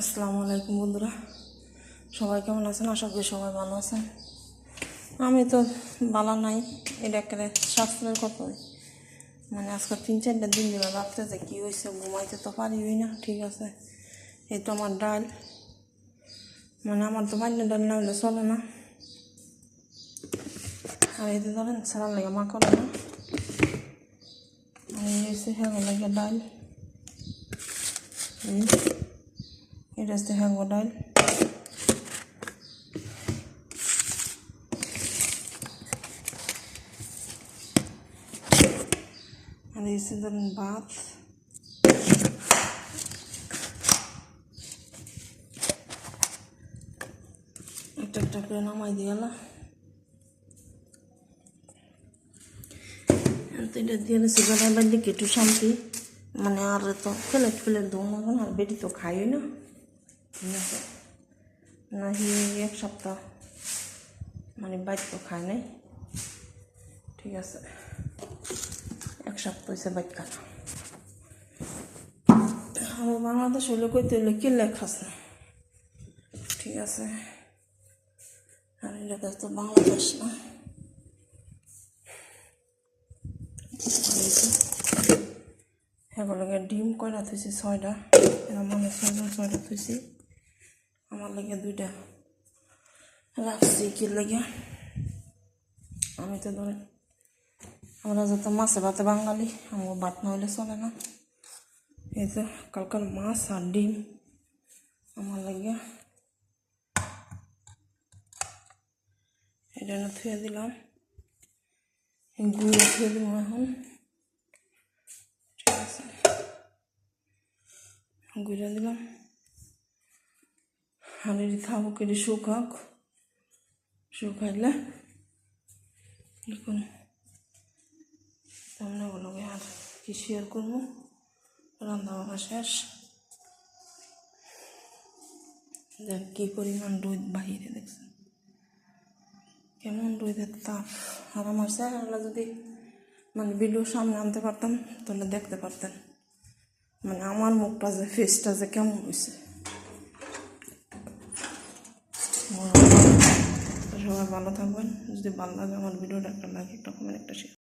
আসসালামু আলাইকুম বন্ধুরা। সবাই কেমন আছেন? আশা করি সবাই ভালো আছেন। আমি তো ভালো নাই। এটা একটা শাস্ত্রের কথা। মানে আজকে তিন, চারটা দিন দিলে রাত্রে যে কী হয়েছে, ঘুমাইতে তো পারিবই না, ঠিক আছে? এই তো আমার ডাল। মানে আমার তো বান্য ডাল না হলে চলে না। আর এতে ধরেন সারা লাগে মা করে না আর এই হচ্ছে হ্যাঁ লাগে ডাল। এই এটা হচ্ছে হ্যাঙ্গো ডাল আর এই হচ্ছে ধরেন ভাত একটা একটা করে নামাই দিয়ে গেল এটা দিয়ে বাড়লে একটু শান্তি। মানে আর তো প্লেট প্লেট দৌ না আর বেটি তো খাইই না। নাহি, এক সপ্তাহ মানে তো খায় নাই। ঠিক আছে। এক সপ্তাহ হয়েছে খায় না আমি বাংলাদেশ হইলে কইতে হইলে কি লেখাস না ঠিক আছে। আর এটা তো বাংলাদেশ না। এগুলোকে ডিম কয়টা থুইছি ছয়টা। এরা মনে ছয়টা ছয়টা থুইছি আমার লাগে দুইটা রাখছি কি লাগে। আমি তো ধরে আমরা যত মাছে ভাতে বাঙালি, আমার ভাত না হলে চলে না। এই তো কালকার মাছ আর ডিম আমার লাগে। এটা না থুয়ে দিলাম। গুঁড়ো থুয়ে দিব এখন। ঠিক আছে। গুঁড়া দিলাম। আর এটি থাকুক এটি শুকাক শুকাইলে দেখুন আমরা ওগুলোকে আর কি শেয়ার করব রান্না বান্না শেষ দেখ কি পরিমাণ রোদ বাহিরে দেখছেন কেমন রোদের তাপ আর আমার চেহারাটা যদি মানে ভিডিওর সামনে আনতে পারতাম, তাহলে দেখতে পারতেন। মানে আমার মুখটা যে ফেসটা যে কেমন হয়েছে সবাই ভালো থাকবেন। যদি ভালো লাগে আমার ভিডিওটা একটা লাইক একটা কমেন্ট একটা শেয়ার